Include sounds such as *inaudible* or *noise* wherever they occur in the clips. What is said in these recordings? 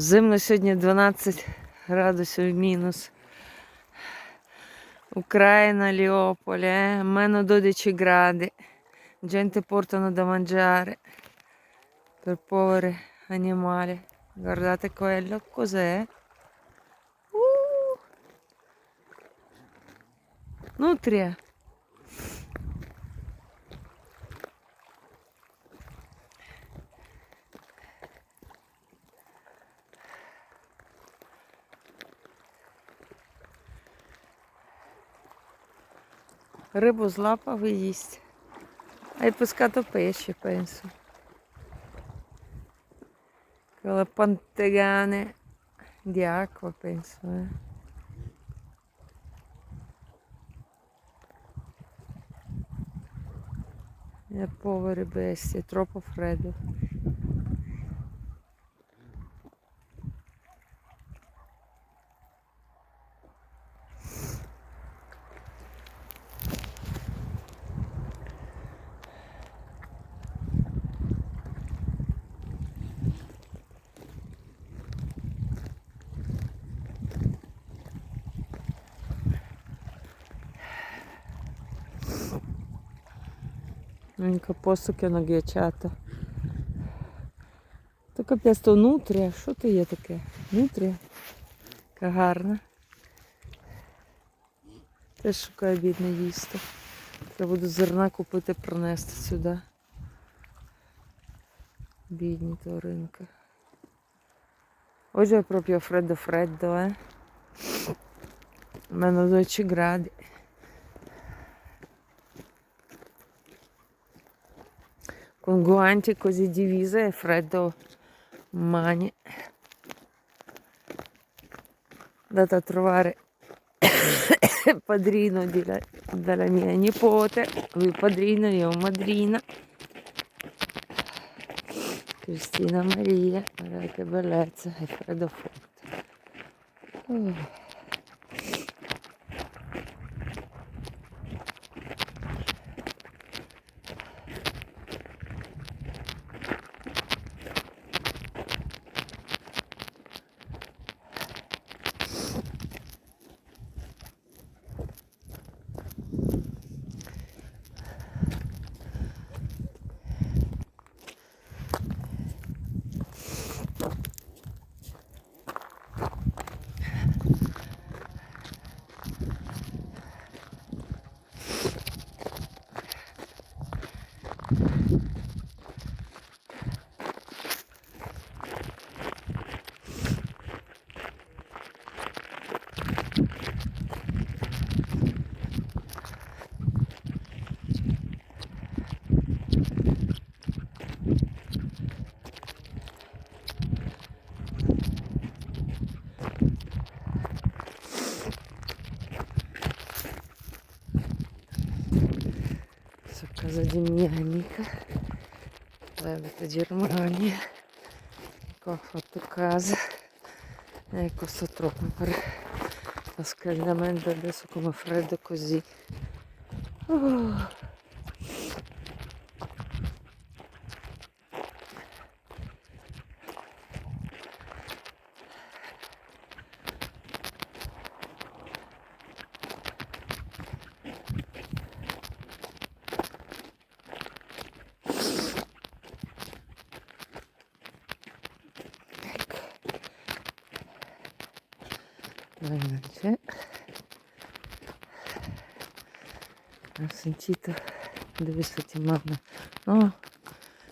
Зимно сьогодні 12 градусів мінус. Україна, Ліополе, meno 12 gradi. Gente portano da mangiare per poveri animali. Guardate quello, cos'è? Uh! Nutria. Рибу злапав і їсть. А й pescato pesce, penso. Quelle pantegane di acqua, penso. Eh. E povere bestie, troppo che è una. То капець, то нутрія. Що то є таке? Нутрія? Яка гарна. Теж шукаю бідне їсти. Треба буду зерна купити, принести сюди. Бідні тваринки. Oggi è proprio freddo freddo, eh. Meno 12 gradi. Guanti così divise è freddo mani. Andata a trovare il *coughs* padrino di la- della mia nipote, lui padrino, io madrina. Cristina Maria, guardate che bellezza, è freddo forte. Oh. Демьяника. Це Германія. fatto casa e costa troppo per lo scaldamento adesso come freddo così oh. C'è. Ho sentito due settimane. No,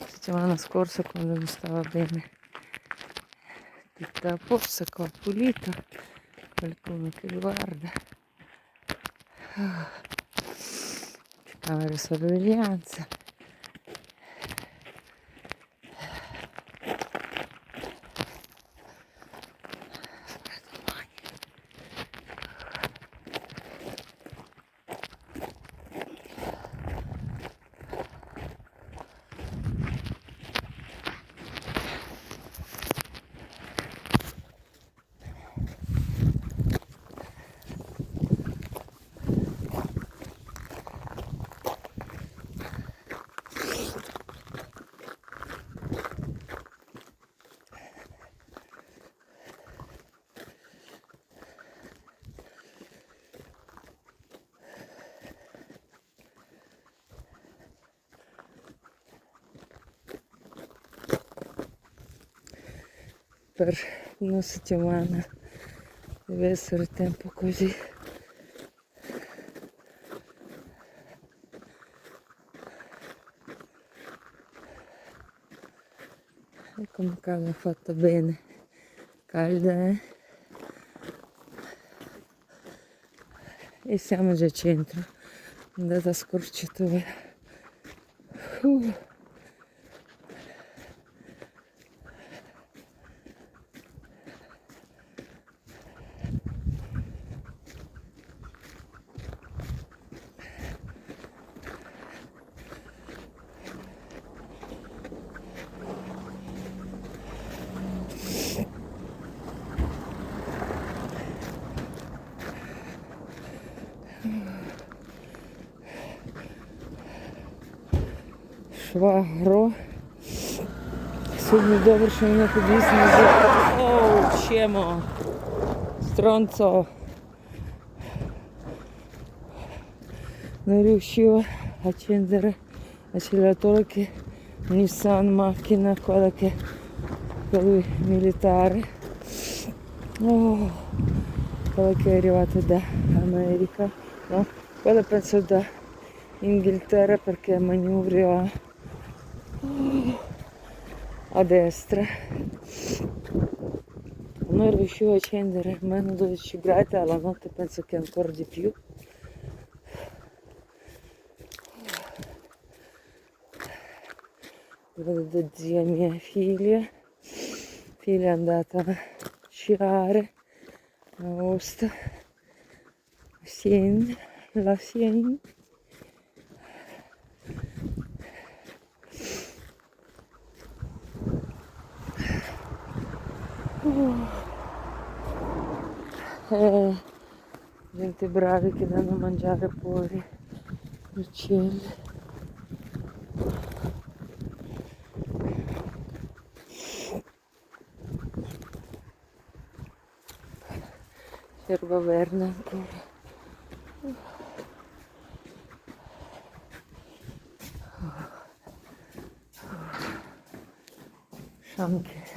settimana scorsa quando mi stava bene. Tutta a posto, qua pulita. Qualcuno che guarda. Ah. Camera sorveglianza. Per una settimana deve essere tempo così e come calma fatta bene calda eh e siamo già a centro andata a scorciatoia Uh. Швагро. Сьогодні добре, що мене зі- Оу, чемо. Стронцо. Macchina, quella che per lui militare. Oh, quella che è arrivata da America, no? Quella penso da Inghilterra perché a destra. Non riuscivo a accendere meno 12 gradi, alla notte penso che ancora di più. Vedo zia mia figlia. Figlia è andata a sciare a Osta. a Siena, la Siena. Eh, gente bravi che danno a mangiare poi gli uccelli. Erba verde ancora. Anche.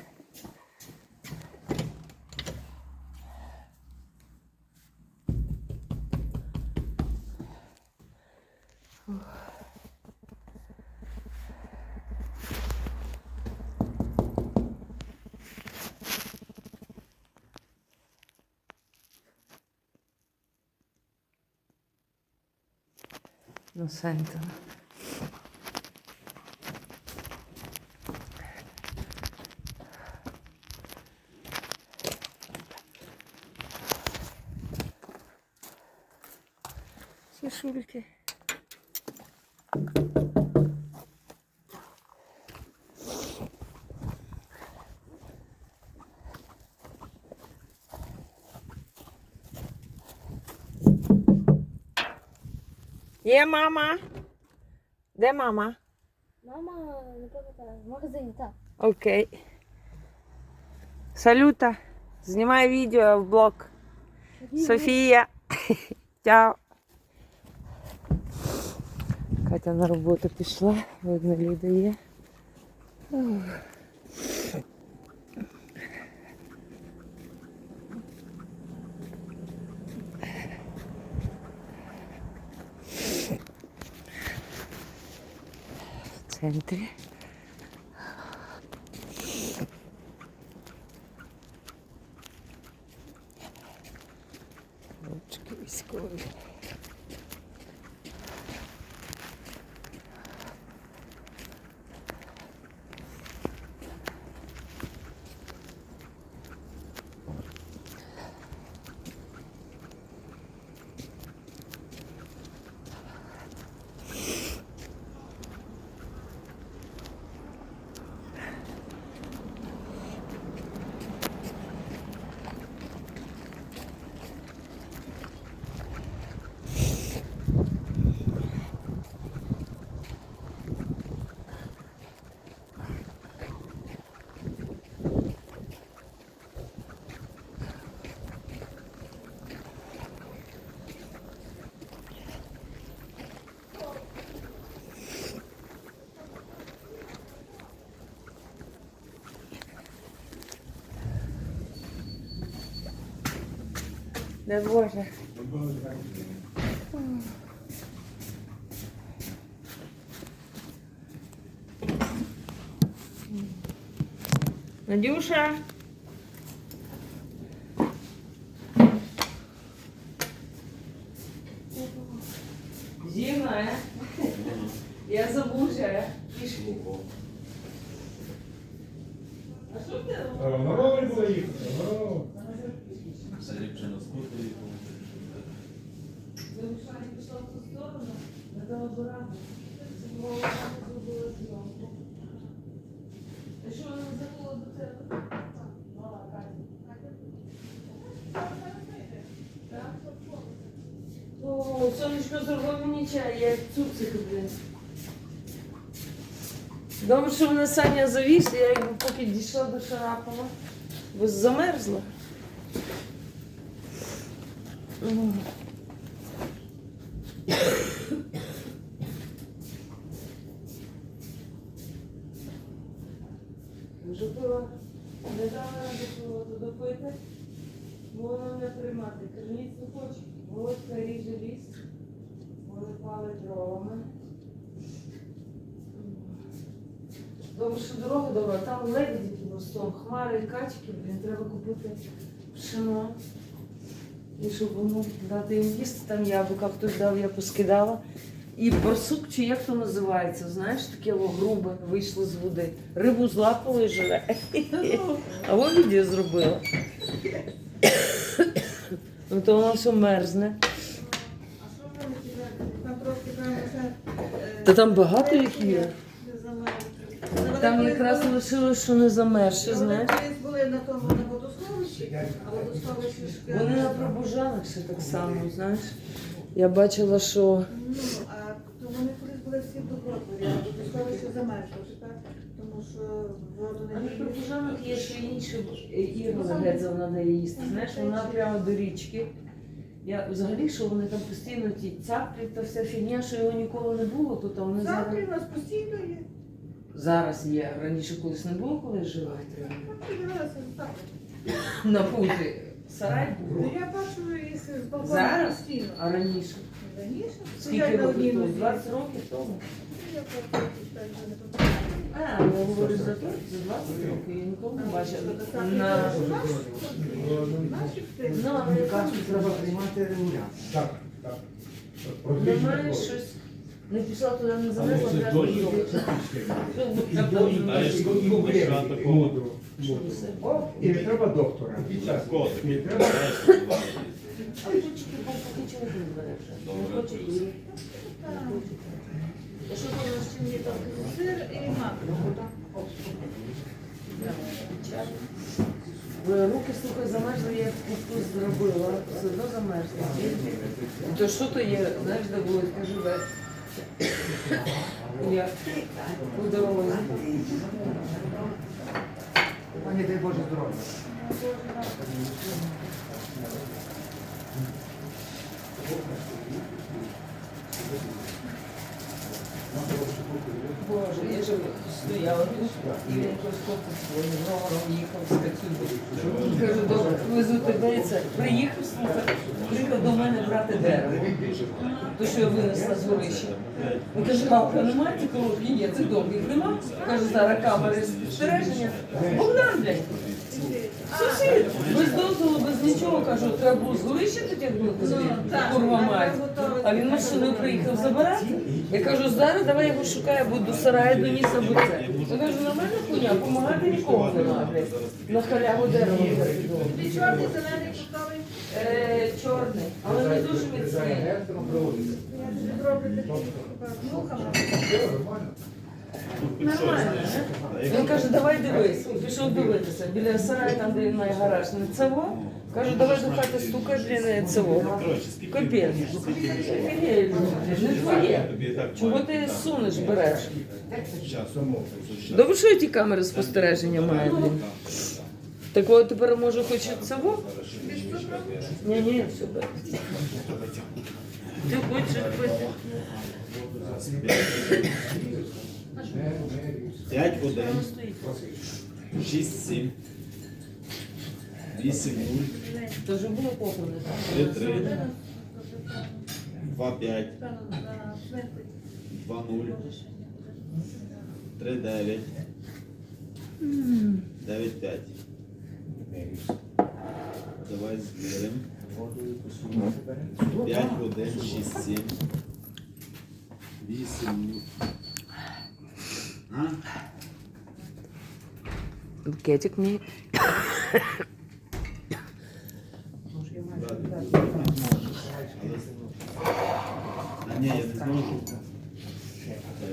Sento. sentono. Sussulti. Є мама? Де мама? Мама, не пам'ятаю, в магазині, так. Окей. Салюта. Знімай відео в блог. Софія. Чао. Катя на роботу пішла, видно, Ліда є. 샌들. 어떻게 있을 거예요. Дай Боже. Надюша. Зима, э? Я замужая. Кишку. Чай, я цуцик, блін. Добре, що мене Саня завіз, я якби поки дійшла до Шарапова, бо замерзла. Вже пила, не дала до пива то допити, бо воно не приймати. Ніц не хоче. Вони дровами. Добре, що дорога добра, там лебеді під мостом, хмари і качки, блін, треба купити пшено. І щоб воно дати їм їсти, там яблука хтось дав, я поскидала. І барсук, чи як то називається, знаєш, таке грубе вийшло з води. Рибу злапало і живе. А вон зробила. Ну *coughs* то воно все мерзне. Там трошки там вже, е, Та там багато їх є. Там якраз лишилось, що не замерзше, були- знаєш. Вони були на тому на водосховищі, а водосховище ж Вони на пробужанах ще так само, знаєш. Я бачила, що Ну, а то вони колись були всі в Добротворі, а водосховище замерзло тепер, тому що воду А не на є ще інші Ірина Гедза дає їсти. Знаєш, вона прямо до річки. Я взагалі, що вони там постійно ті цаплі та вся фігня, що його ніколи не було, тут а вони зараз, Завтра у нас постійно є. зараз є. Раніше колись не було, коли жила. Там. На путі сарай Ну. Я бачу їх з балкону Зараз? постійно. А раніше. Раніше? Скільки на років тому? 20 років тому. Я вже не пам'ятаю. А, я говорю за то, за 20 років. Я ніколи не бачила. Американці треба приймати регулярно. Так, так. Немає щось. Не пішла туди, не залезла, це треба. І не треба доктора. Не треба. А ключики поки чоловік бере вже. Що там на чим є там? Сир і мак. Руки, слухай, замерзли, я вкус зробила, все одно замерзли. То що то є, знаєш, де Володька живе? Я у дорозі. Пані, дай Боже здоров'я. Боже, я ж стояла тут, і він просто своїм з Кацюбу. Кажу, добре, везу тебе і це. Приїхав, слухай, приїхав до мене брати дерево. То, що я винесла з горища. Він каже, Галка, немає ті коробки? Є, це довгий. Нема? Каже, зараз камери спостереження. Богдан, блядь. Сусід, без дозволу, нічого, кажу, треба було з горища дотягнути, курва мать. А він машиною приїхав забирати. Я кажу, зараз давай його шукаю, або до сараю доніс, або це. Я кажу, на мене хуйня, допомагати нікого немає. блядь. На халяву дерево. Ти чорний, зелений, фруктовий. Е, Чорний, але не дуже міцний. Я тобі зроблю. Нормально. Він каже, давай дивись. Пішов дивитися. Біля сараю, там, де він має гараж, не цево. Кажу, давай до хати стукай, блін, не цево. Капець. Охренєй, Не твоє. Чого ти сунеш, береш? Добре, що я ті камери спостереження маю, блін. Так от тепер може хоч і цього? Ні, ні, все буде. Ти хочеш пити? П'ять один, Воно стоїть. шість, сім, 8, 0, То вже було Три, так? три. 2, 5, Певно, на смерті. 2, 0, 3, 9, 9, 5. Давай зберемо. 5, 1, 6, 7. 8, 0. Букетик мій. Ні, я не зможу.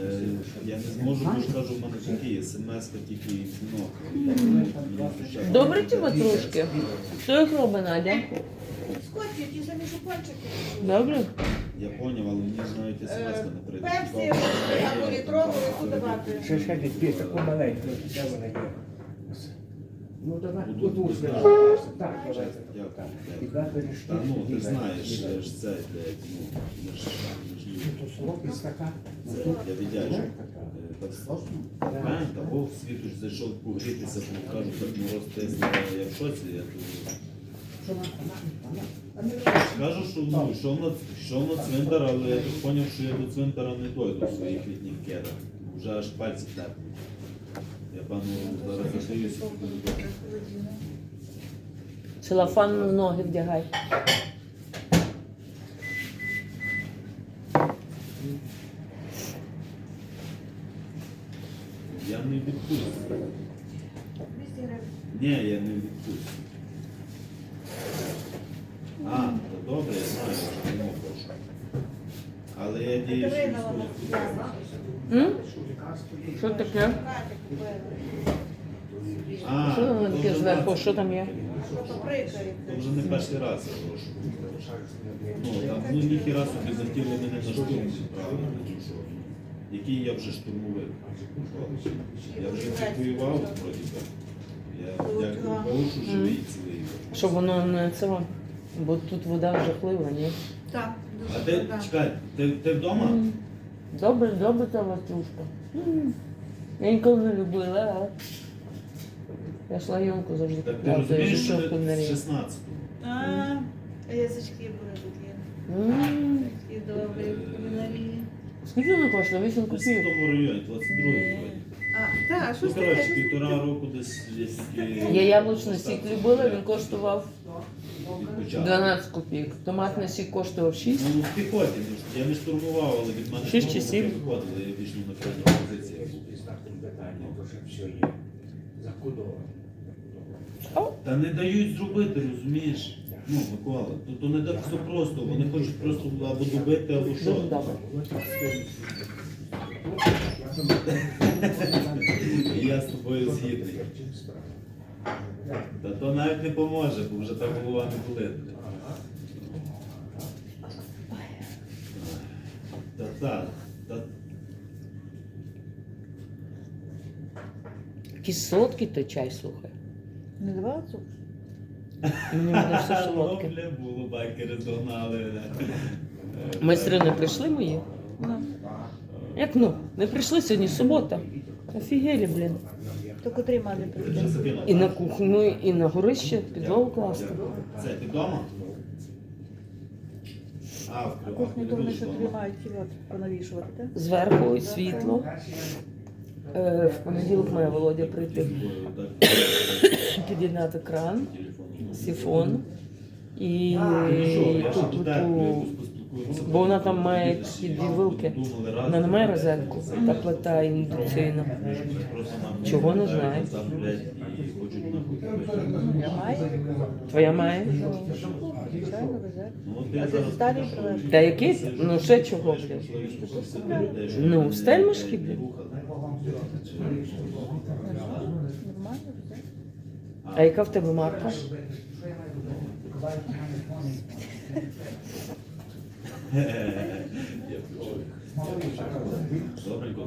Е, Я не зможу, бо ж кажу, в мене такі смс тільки і дзвінок. Добре ті ватрушки. Що їх робить Надя? Ті самі. Добре? Я поняв, але мені ж навіть смс не прийде. Пепсі або літрову, яку давати. Ще ще десь помаленьку, де вона є. Ну давай, отут знати. Так, давай. Дякую. Так. І два. Та ну, ти знаєш, ж це, блядь, ну, я ж, я ж солодкий стакан. Це я віддячу. Правильно, та Бог світу ж зайшов погрітися, бо кажуть, так мороз тисне, я в шоці, я тут. Кажу, що ну, йшов на, йшов на цвинтар, але я так зрозумів, що я до цвинтара не дойду в своїх літніх кедах. Вже аж пальці теплі. Я пану зараз закриюся. Целофан в ноги вдягай. Я не відпустю. 200. Ні, я не відпустю. А, то добре, я знаю, що не можу. Але я дію, що Катерина вона не М? Що таке? А, Що воно таке зверху? Що там є? То вже не перший раз я прошу. Ну, там ну, ніхіра собі захотіли мене на штурм правильно, який я вже штурмовик. От. Я вже евакуював, вроді би. Я дякую Богу, що живий і цілий. Щоб воно не це. Бо тут вода жахлива, ні? Так, А дуже ти, так. чекай, ти, ти вдома? Добре, добре та ватрушка. Я ніколи не любила, а я шлайонку завжди Так ти купляла, то я розумієш, що жишовку не з ріг. 16 А, а язички були тут є. М. І добрі кулінарії. Скільки воно коштує? Вісім Десь в копійок. тому районі, 22 вроді. А, так, що Ну, коротше, півтора року десь є. Я яблучний сік любила, він коштував від початку. 12 копійок. Томатний сік коштував 6. Ну, в піхоті, ну, я не штурмував, але від мене Шість чи сім? виходили, я більш на крайній позиції. Та не дають зробити, розумієш? Ну, Микола, то, то не так все просто. Вони хочуть просто або добити, або що. Дуже добре. Я з тобою згідний. Та то навіть не поможе, бо вже та голова не болить. Та так, та Якийсь солодкий той чай, слухай. Не давала цукру? Мені все солодке. було байкери догнали. Майстри не прийшли мої? Ну, Як ну? Не прийшли сьогодні субота. Офігелі, блін. то котрі мали Ти прийти? І на кухню, і на горище підлогу класти. Це ти вдома? А, кухню то вони що вдома. тримають ті от понавішувати, так? Зверху і світло. Е, в понеділок має Володя прийти під'єднати кран, сифон і ту плиту. Бо вона там має ті дві вилки. Вона не має розетку, та плита індукційна. Чого не знаю. Твоя має? Та який? ти? Ну ще чого? Ну, стельмашки, везе. А яка в тебе марка? Добренько.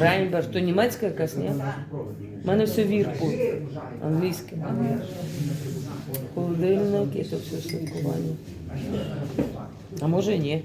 Райнбер, то німецька якась, ні? У мене все вірпу. Англійське. Холодильник і то все святкування. А може і ні.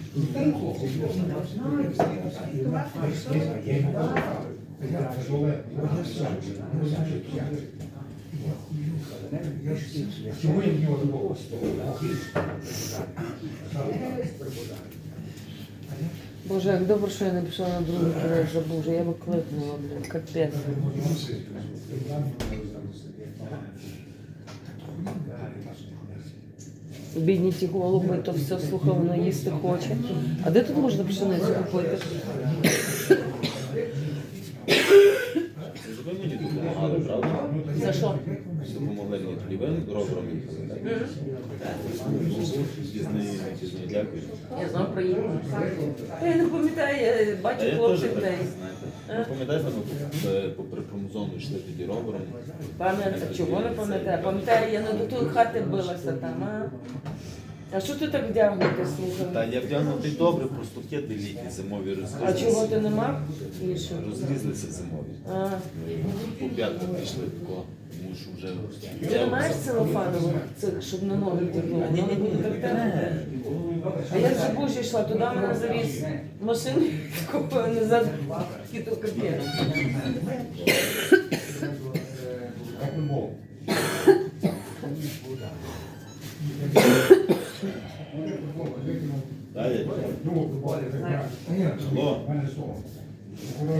Боже, як добре, що я не пішла на другий проект, забув, вже я би кликнула, блін, капець. Бідні ті голуби, то все слухав, воно їсти хоче. А де тут можна пшеницю купити? Ви мені допомагали, правда? За що? Ви ровером. Пізний, пізний, дякую. Я знов про її. Я не пам'ятаю, я бачу хлопчик хлопців знаєте. Ви пам'ятаєте, ми е, попри промзону йшли тоді ровером. Пам'ятаю, чого не пам'ятаю? Пам'ятаю, я на до тої хати билася там, а? А що ти так вдягнути, Та слухай? я вдягнутий добре, просто кеди літні зимові А чого ти не мав? Більше? Розрізалися зимові. А, По п'ятках пішли тако, тому що вже... ти не маєш целофанових цих, щоб на ноги? Ні, ні, ні, темні. А я з Бужі йшла, туди мене завіз машину, *laughs* купив назад капець.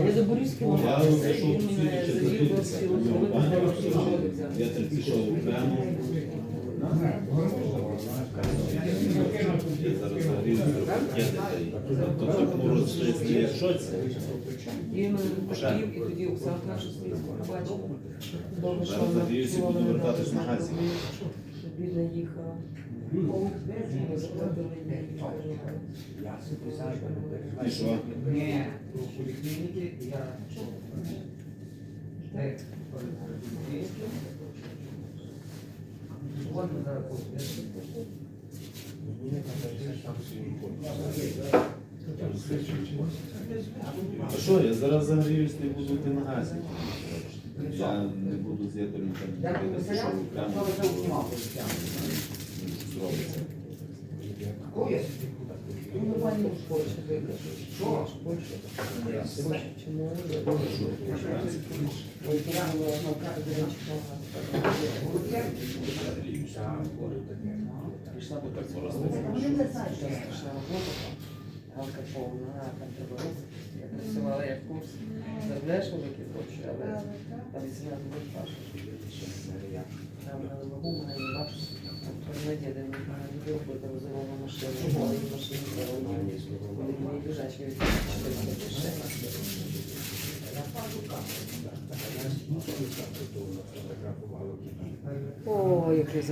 Я до Борізьки Я мала, і пішов він мене завів до сілу, Я так пішов шоці. І він мене хотів, і тоді Оксана нашу свійську побачила. Добре, що вона була мене на бідна їхала. Ми заплатили їй. І що? Ні, у поліклініки я... Е, А що, я зараз загріюсь і буду йти на газі. Я не буду з там пішов. Зробиться. Ну, нормально в Польщі викажу. Що? В Польщі. Польщі чому? Карті, до Так Вони не знають, що я пішла роботу. Там треба. Я працювала як курс. Заробляєш великі гроші, але там 18 років важко. Там на вагу мене не бачиш. На діда не знаю, не робити розумову машину, коли її машину заробляє. Коли мені лежачі від 400 О, як я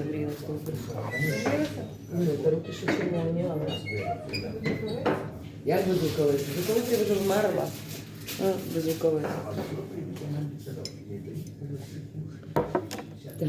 та руки ще червоні, але. Як беззвуковиця? Беззвуковиця вже вмерла. А, беззвуковиця. Так.